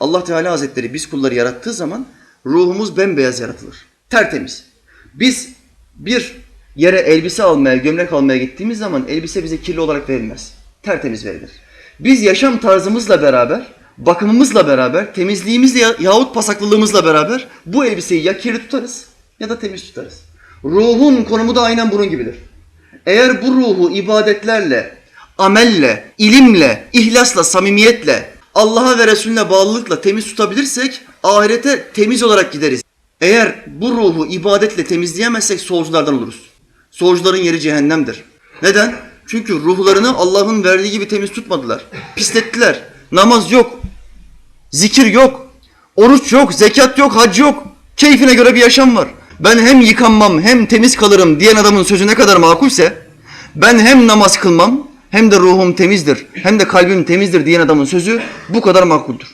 Allah Teala Hazretleri biz kulları yarattığı zaman ruhumuz bembeyaz yaratılır. Tertemiz. Biz bir yere elbise almaya, gömlek almaya gittiğimiz zaman elbise bize kirli olarak verilmez. Tertemiz verilir. Biz yaşam tarzımızla beraber, bakımımızla beraber, temizliğimizle ya- yahut pasaklılığımızla beraber bu elbiseyi ya kirli tutarız ya da temiz tutarız. Ruhun konumu da aynen bunun gibidir. Eğer bu ruhu ibadetlerle, amelle, ilimle, ihlasla, samimiyetle, Allah'a ve Resulüne bağlılıkla temiz tutabilirsek ahirete temiz olarak gideriz. Eğer bu ruhu ibadetle temizleyemezsek solculardan oluruz. Solcuların yeri cehennemdir. Neden? Çünkü ruhlarını Allah'ın verdiği gibi temiz tutmadılar. Pislettiler. Namaz yok. Zikir yok. Oruç yok, zekat yok, hac yok. Keyfine göre bir yaşam var. Ben hem yıkanmam hem temiz kalırım diyen adamın sözü ne kadar makulse ben hem namaz kılmam hem de ruhum temizdir hem de kalbim temizdir diyen adamın sözü bu kadar makuldür.